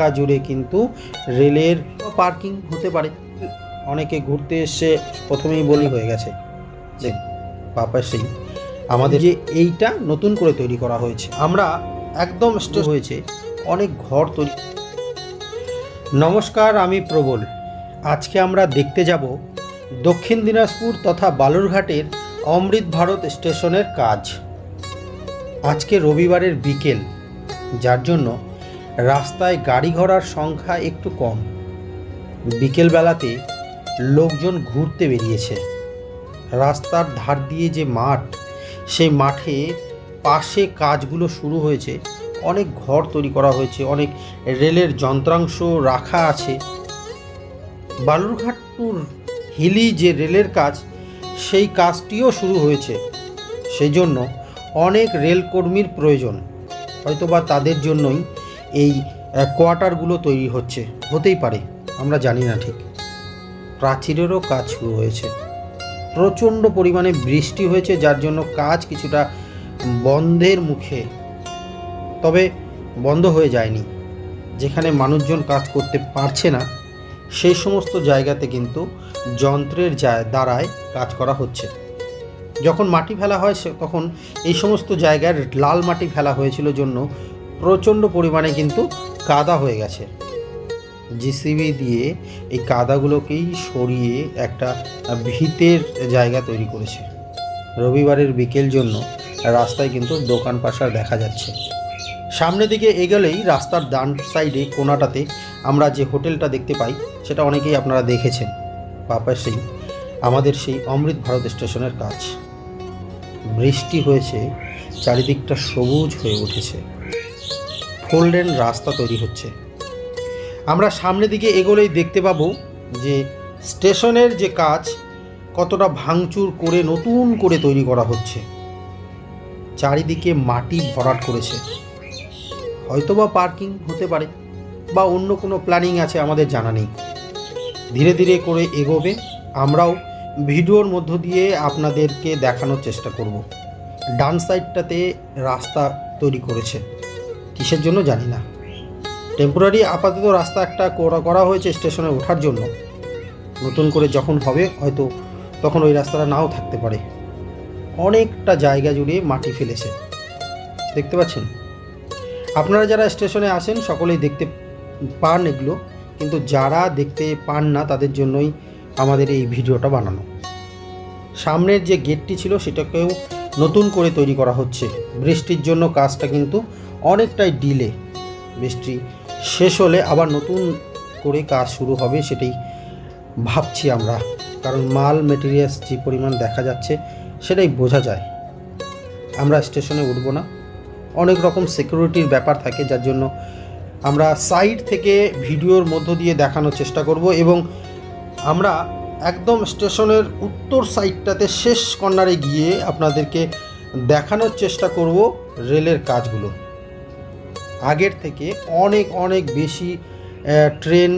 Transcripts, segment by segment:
এলাকা জুড়ে কিন্তু রেলের পার্কিং হতে পারে। অনেকে ঘুরতে এসে প্রথমেই বলি হয়ে গেছে। দেখ পাপাসেই আমাদের যে এইটা নতুন করে তৈরি করা হয়েছে, আমরা একদম স্টেজ হয়েছে, অনেক ঘর তৈরি। নমস্কার, আমি প্রবল। আজকে আমরা দেখতে যাব দক্ষিণ দিনাজপুর তথা বালুরঘাটের অমৃত ভারত স্টেশনের কাজ। আজকে রবিবারের বিকেল, যার জন্য রাস্তায় গাড়ি ঘোড়ার সংখ্যা একটু কম। বিকেলবেলাতে লোকজন ঘুরতে বেরিয়েছে। রাস্তার ধার দিয়ে যে মাঠ, সেই মাঠে পাশে কাজগুলো শুরু হয়েছে। অনেক ঘর তৈরি করা হয়েছে, অনেক রেলের যন্ত্রাংশ রাখা আছে। বালুরঘাট টু হিলি যে রেলের কাজ, সেই কাজটিও শুরু হয়েছে। সেই জন্য অনেক রেলকর্মীর প্রয়োজন। হয়তোবা তাদের জন্যই এই কোয়ার্টারগুলো তৈরি হচ্ছে। হতেই পারে, আমরা জানি না ঠিক। প্রাচীরেরও কাজ শুরু হয়েছে। প্রচণ্ড পরিমাণে বৃষ্টি হয়েছে, যার জন্য কাজ কিছুটা বন্ধের মুখে, তবে বন্ধ হয়ে যায়নি। যেখানে মানুষজন কাজ করতে পারছে না, সেই সমস্ত জায়গাতে কিন্তু যন্ত্রের দ্বারায় কাজ করা হচ্ছে। যখন মাটি ফেলা হয় তখন এই সমস্ত জায়গার লাল মাটি ফেলা হয়েছিল জন্য প্রচণ্ড পরিমাণে কিন্তু কাদা হয়ে গেছে। জিসিবি দিয়ে এই কাদাগুলোকেই সরিয়ে একটা ভিতের জায়গা তৈরি করেছে। রবিবারের বিকেল জন্য রাস্তায় কিন্তু দোকান পাশার দেখা যাচ্ছে। সামনের দিকে এগোলেই রাস্তার ডান সাইডে কোনাটাতে আমরা যে হোটেলটা দেখতে পাই, সেটা অনেকেই আপনারা দেখেছেন। পাপাসেই আমাদের সেই অমৃত ভারত স্টেশনের কাজ। বৃষ্টি হয়েছে, চারিদিকটা সবুজ হয়ে উঠেছে। ফোল্ডেন রাস্তা তৈরি হচ্ছে। আমরা সামনের দিকে এগোলেই দেখতে পাবো যে স্টেশনের যে কাজ কতটা ভাঙচুর করে নতুন করে তৈরি করা হচ্ছে। চারিদিকে মাটি ভরাট করেছে। হয়তোবা পার্কিং হতে পারে বা অন্য কোনো প্ল্যানিং আছে আমাদের জানা নেই। ধীরে ধীরে করে এগোবে। আমরাও ভিডিওর মধ্য দিয়ে আপনাদেরকে দেখানোর চেষ্টা করব। ডান সাইডটাতে রাস্তা তৈরি করেছে। কিসের জন্য জানি না। টেম্পোরারি আপাতত রাস্তা একটা করা করা হয়েছে স্টেশনে ওঠার জন্য। নতুন করে যখন হবে, হয়তো তখন ওই রাস্তাটা নাও থাকতে পারে। অনেকটা জায়গা জুড়ে মাটি ফেলেছে। দেখতে পাচ্ছেন? আপনারা যারা স্টেশনে আসেন সকলেই দেখতে পান এগুলো, কিন্তু যারা দেখতে পান না, তাদের জন্যই আমাদের এই ভিডিওটা বানানো। সামনের যে গেটটি ছিল, সেটাকেও নতুন করে তৈরি করা হচ্ছে। বৃষ্টির জন্য কাজটা কিন্তু অনেকটাই ডিলে বৃষ্টি শেষ হলে আবার নতুন করে কাজ শুরু হবে সেটাই ভাবছি আমরা। কারণ মাল মেটেরিয়ালস যে পরিমাণ দেখা যাচ্ছে সেটাই বোঝা যায়। আমরা স্টেশনে উঠব না। অনেক রকম সিকিউরিটির ব্যাপার থাকে যার জন্য আমরা সাইড থেকে ভিডিওর মধ্য দিয়ে দেখানোর চেষ্টা করব এবং আমরা একদম স্টেশনের উত্তর সাইডটাতে শেষ কর্নারে গিয়ে আপনাদেরকে দেখানোর চেষ্টা করব রেলের কাজগুলো। আগের থেকে অনেক অনেক বেশি ট্রেন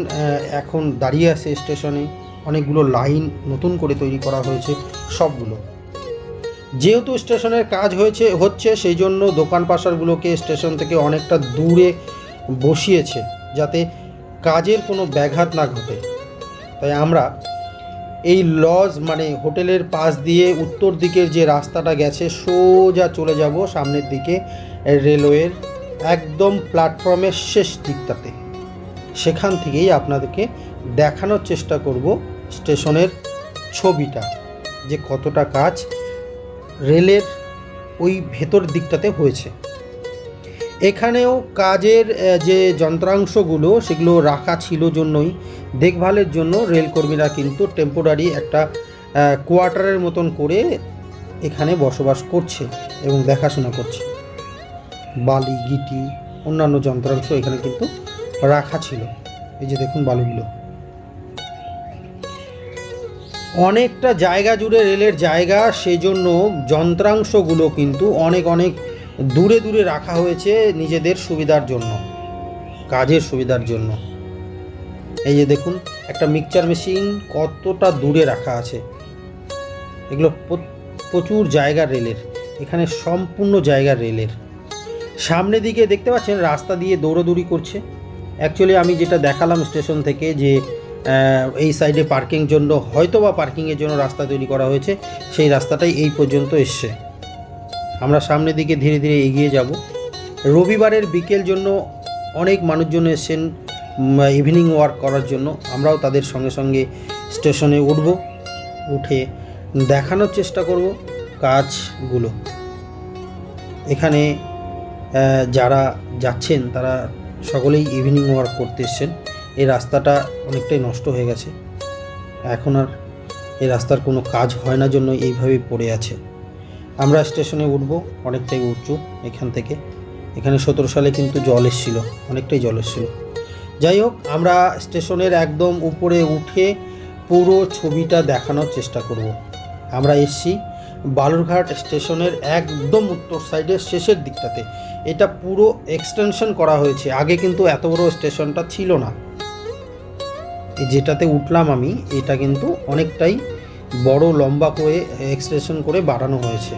এখন দাঁড়িয়ে আছে স্টেশনে অনেকগুলো লাইন নতুন করে তৈরি করা হয়েছে, সবগুলো। যেহেতু স্টেশনের কাজ হয়েছে, হচ্ছে, সেই জন্য দোকান পাশারগুলোকে স্টেশন থেকে অনেকটা দূরে বসিয়েছে, যাতে কাজের কোনো ব্যাঘাত না ঘটে। তাই আমরা এই লজ মানে হোটেলের পাশ দিয়ে উত্তর দিকের যে রাস্তাটা গেছে, সোজা চলে যাব সামনের দিকে রেলওয়ের একদম প্ল্যাটফর্মের শেষ দিকটাতে। সেখান থেকেই আপনাদেরকে দেখানোর চেষ্টা করব স্টেশনের ছবিটা, যে কতটা কাজ রেলের ওই ভেতর দিকটাতে হয়েছে। এখানেও কাজের যে যন্ত্রাংশগুলো, সেগুলো রাখা ছিল জন্যই দেখভালের জন্য রেলকর্মীরা কিন্তু টেম্পোরারি একটা কোয়ার্টারের মতন করে এখানে বসবাস করছে এবং দেখাশোনা করছে। বালি, গিটি, অন্যান্য যন্ত্রাংশ এখানে কিন্তু রাখা ছিল। এই যে দেখুন বালুগুলো। অনেকটা জায়গা জুড়ে রেলের জায়গা সেই জন্য যন্ত্রাংশগুলো কিন্তু অনেক অনেক দূরে দূরে রাখা হয়েছে নিজেদের সুবিধার জন্য, কাজের সুবিধার জন্য। এই যে দেখুন, একটা মিক্সচার মেশিন কতটা দূরে রাখা আছে। এগুলো প্রচুর জায়গা রেলের, এখানে সম্পূর্ণ জায়গা রেলের। সামনে দিকে দেখতে পাচ্ছেন, রাস্তা দিয়ে দৌড়দৌড়ি করছে। অ্যাকচুয়ালি আমি যেটা দেখালাম স্টেশন থেকে যে এই সাইডে পার্কিং জন্য হয়তো বা পার্কিংয়ের জন্য রাস্তা তৈরি করা হয়েছে, সেই রাস্তাটাই এই পর্যন্ত এসছে। আমরা সামনের দিকে ধীরে ধীরে এগিয়ে যাব। রবিবারের বিকেল জন্য অনেক মানুষজন এসছেন ইভিনিং ওয়ার্ক করার জন্য। আমরাও তাদের সঙ্গে সঙ্গে স্টেশনে উঠব, উঠে দেখানোর চেষ্টা করব কাজগুলো। এখানে যারা যাচ্ছেন, তারা সকলেই ইভিনিং ওয়ার্ক করতে এসছেন। এই রাস্তাটা অনেকটাই নষ্ট হয়ে গেছে। এখন আর এই রাস্তার কোনো কাজ হয় না জন্য এইভাবেই পড়ে আছে। আমরা স্টেশনে উঠব, অনেকটাই উঁচু এখান থেকে। এখানে সতেরো সালে কিন্তু জল এসেছিল, অনেকটাই জল এসেছিল। যাই হোক, আমরা স্টেশনের একদম উপরে উঠে পুরো ছবিটা দেখানোর চেষ্টা করব। আমরা এসছি বালুরঘাট স্টেশনের একদম উত্তর সাইডের শেষের দিকটাতে। এটা পুরো এক্সটেনশন করা হয়েছে। আগে কিন্তু এত বড় স্টেশনটা ছিল না। যেটাতে উঠলাম আমি, এটা কিন্তু অনেকটাই বড়, লম্বা করে এক্সটেনশন করে বাড়ানো হয়েছে।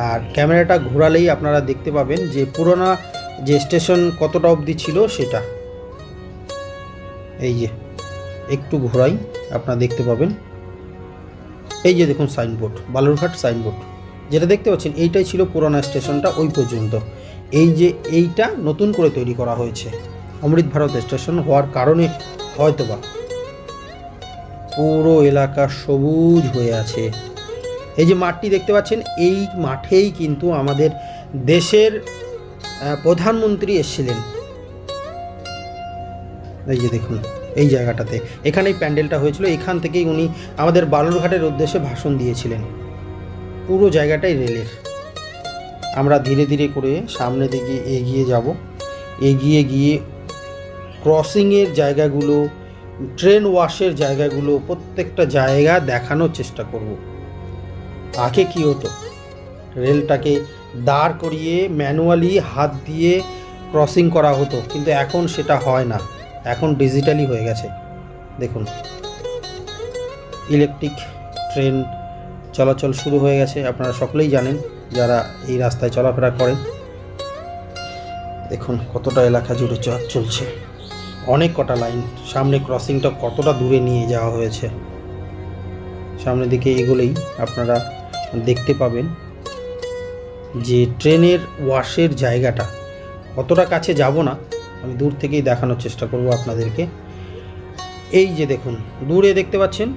আর ক্যামেরাটা ঘোরালেই আপনারা দেখতে পাবেন যে পুরোনো যে স্টেশন কতটা অবধি ছিল সেটা। এই যে, একটু ঘোরাই, আপনারা দেখতে পাবেন। এই যে দেখুন সাইনবোর্ড বালুরঘাট সাইনবোর্ড যেটা দেখতে পাচ্ছেন, এইটাই ছিল পুরোনো স্টেশনটা ওই পর্যন্ত। এই যে এইটা নতুন করে তৈরি করা হয়েছে, অমৃত ভারত স্টেশন হওয়ার কারণে হয়তোবা। পুরো এলাকা সবুজ হয়ে আছে। এই যে মাঠটি দেখতে পাচ্ছেন, এই মাঠেই কিন্তু আমাদের দেশের প্রধানমন্ত্রী এসেছিলেন। এই যে দেখুন এই জায়গাটাতে। এখানেই প্যান্ডেলটা হয়েছিল, এখান থেকেই উনি আমাদের বালুরঘাটের উদ্দেশ্যে ভাষণ দিয়েছিলেন। পুরো জায়গাটাই রেলের। আমরা ধীরে ধীরে করে সামনে দিকে এগিয়ে যাব। এগিয়ে গিয়ে ক্রসিংয়ের জায়গাগুলো, ট্রেন ওয়াশের জায়গাগুলো, প্রত্যেকটা জায়গা দেখানোর চেষ্টা করব। আগে কি হতো? রেলটাকে দাঁড় করিয়ে ম্যানুয়ালি হাত দিয়ে ক্রসিং করা হতো, কিন্তু এখন সেটা হয় না। এখন ডিজিটালি হয়ে গেছে। দেখুন। ইলেকট্রিক ট্রেন চলাচল শুরু হয়ে গেছে। আপনারা সকলেই জানেন যারা এই রাস্তায় চলাফেরা করেন দেখুন কতটা এলাকা জুড়ে চলছে। অনেক কটা লাইন। সামনে ক্রসিংটা কতটা দূরে নিয়ে যাওয়া হয়েছে। সামনের দিকে এগুলোই আপনারা দেখতে পাবেন যে ট্রেনের ওয়াশের জায়গাটা। অতটা কাছে যাব না। আমি দূর থেকেই দেখানোর চেষ্টা করব আপনাদেরকে। এই যে দেখুন, দূরে দেখতে পাচ্ছেন?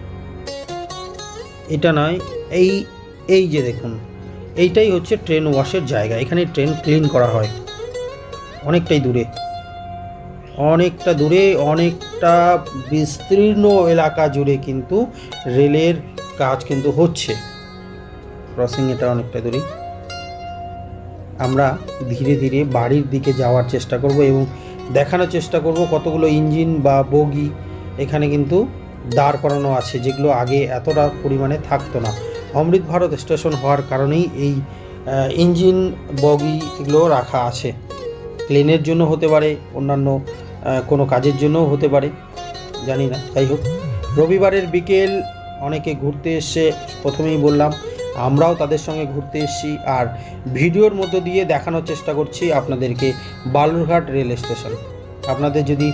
এটা নয়, এই এই যে দেখুন, এইটাই হচ্ছে ট্রেন ওয়াশের জায়গা। এখানে ট্রেন ক্লিন করা হয়। অনেকটাই দূরে। অনেকটা দূরে, অনেকটা বিস্তীর্ণ এলাকা জুড়ে কিন্তু রেলের কাজ কিন্তু হচ্ছে। ক্রসিং এটা অনেকটা দূরে। আমরা ধীরে ধীরে বাড়ির দিকে যাওয়ার চেষ্টা করব এবং দেখানোর চেষ্টা করব কতগুলো ইঞ্জিন বা বগি এখানে কিন্তু দাঁড় করানো আছে, যেগুলো আগে এতটা পরিমাণে থাকতো না। অমৃত ভারত স্টেশন হওয়ার কারণেই এই ইঞ্জিন বগি এগুলো রাখা আছে। প্লেনের জন্য হতে পারে, অন্যান্য কোনো কাজের জন্যও হতে পারে, জানি না, যাই হোক। রবিবারের বিকেল অনেকে ঘুরতে এসে প্রথমেই বললাম আমরাও তাদের সঙ্গে ঘুরতে এসেছি। আর ভিডিওর মধ্য দিয়ে দেখানোর চেষ্টা করছি আপনাদেরকে বালুরঘাট রেল স্টেশন। আপনাদের যদি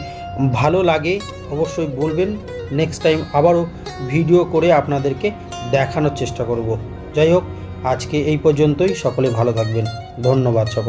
ভালো লাগে, অবশ্যই বলবেন। নেক্সট টাইম আবারও ভিডিও করে আপনাদেরকে দেখানোর চেষ্টা করব। যাই হোক, আজকে এই পর্যন্তই। সকলে ভালো থাকবেন। ধন্যবাদ সকল